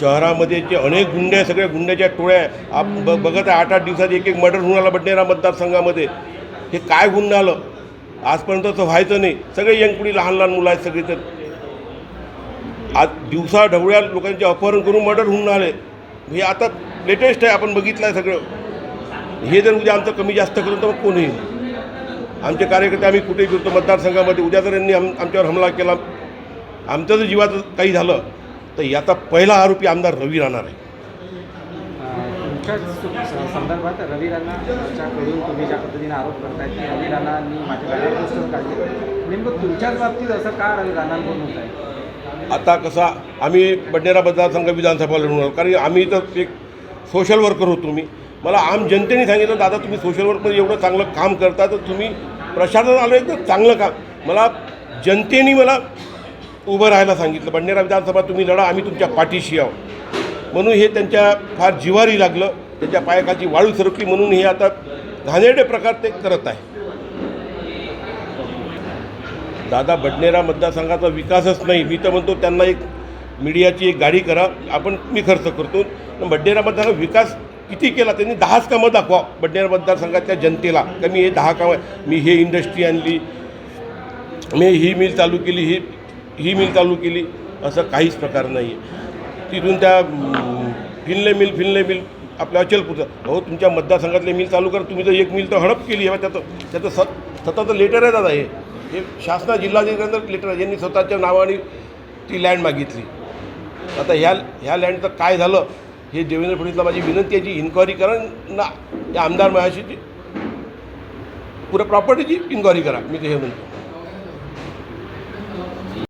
शहरामध्ये जे अनेक गुंडे आहे, सगळ्या गुंड्याच्या टोळ्या आप ब बघत आहे आठ आठ दिवसात एक एक मर्डर होऊन आला बडनेरा मतदारसंघामध्ये. हे काय गुन्हा आलं? आजपर्यंत असं व्हायचं नाही. सगळे यंगपुडी लहान लहान मुलं आहेत सगळे तर. आज दिवसा ढवळ्या लोकांचे अपहरण करून मर्डर होऊन आले. हे आता लेटेस्ट आहे आपण बघितलं आहे सगळं. हे जर उद्या आमचं कमी जास्त करून तर मग कोण येईल? आमचे कार्यकर्ते आम्ही कुठे फिरतो? मतदारसंघामध्ये. उद्या जर यांनी आम आमच्यावर हमला केला आमचं जर जीवाचं काही झालं तर याचा पहिला आरोपी आमदार रवी राहणार आहे. संदर्भात रवी राणाच्याकडून तुम्ही ज्या पद्धतीने आरोप करतायत की रवी राणांनी माझ्या काढले नेमकं तुमच्याच बाबतीत असं का रवी राणांकडून होत आहे? आता कसा आम्ही बडनेरा मतदारसंघ विधानसभा लढून आलो. कारण आम्ही तर एक सोशल वर्कर होतो मी. मला आम जनतेने सांगितलं दादा तुम्ही सोशल वर्कमध्ये एवढं चांगलं काम करता तर तुम्ही प्रशासन आलं एकदम चांगलं काम. मला जनतेने मला उभं राहायला सांगितलं बडनेरा विधानसभा तुम्ही लढा आम्ही तुमच्या पाठीशी आहोत. म्हणून हे त्यांच्या फार जिवारी लागलं त्यांच्या पायकाची वाळू सरकली म्हणून हे आता घाणेरडे प्रकार ते करत आहे दादा बडनेरा मतदारसंघाचा विकासच नाही. मी तर म्हणतो त्यांना एक मीडियाची एक गाडी करा आपण मी खर्च करतो. बडनेरा मतदारसंघ विकास किती केला त्यांनी दहाच कामं दाखवा. बडनेरा मतदारसंघाच्या जनतेला का मी हे दहा कामं. मी हे इंडस्ट्री आणली मी ही मिल चालू केली ही ही मिल चालू केली असं काहीच प्रकार नाही. आहे तिथून त्या फिनले मिल फिनले मिल आपल्या अचलपूरचं. हो तुमच्या मतदारसंघातले मिल चालू करा. तुम्ही जर एक मिल तर हडप केली. आहे त्याचं त्याचं सत स्वतःचं लेटर आहे दादा हे. हे शासना जिल्हाधिकाऱ्यांचं लेटर आहे. यांनी स्वतःच्या नावाने ती लँड मागितली. आता ह्या ह्या लँडचं काय झालं हे देवेंद्र फडणवीसला माझी विनंती आहे जी इन्क्वायरी करा ना या आमदार महाशीची. पुऱ्या प्रॉपर्टीची इन्क्वायरी करा. मी ते हे म्हणतो.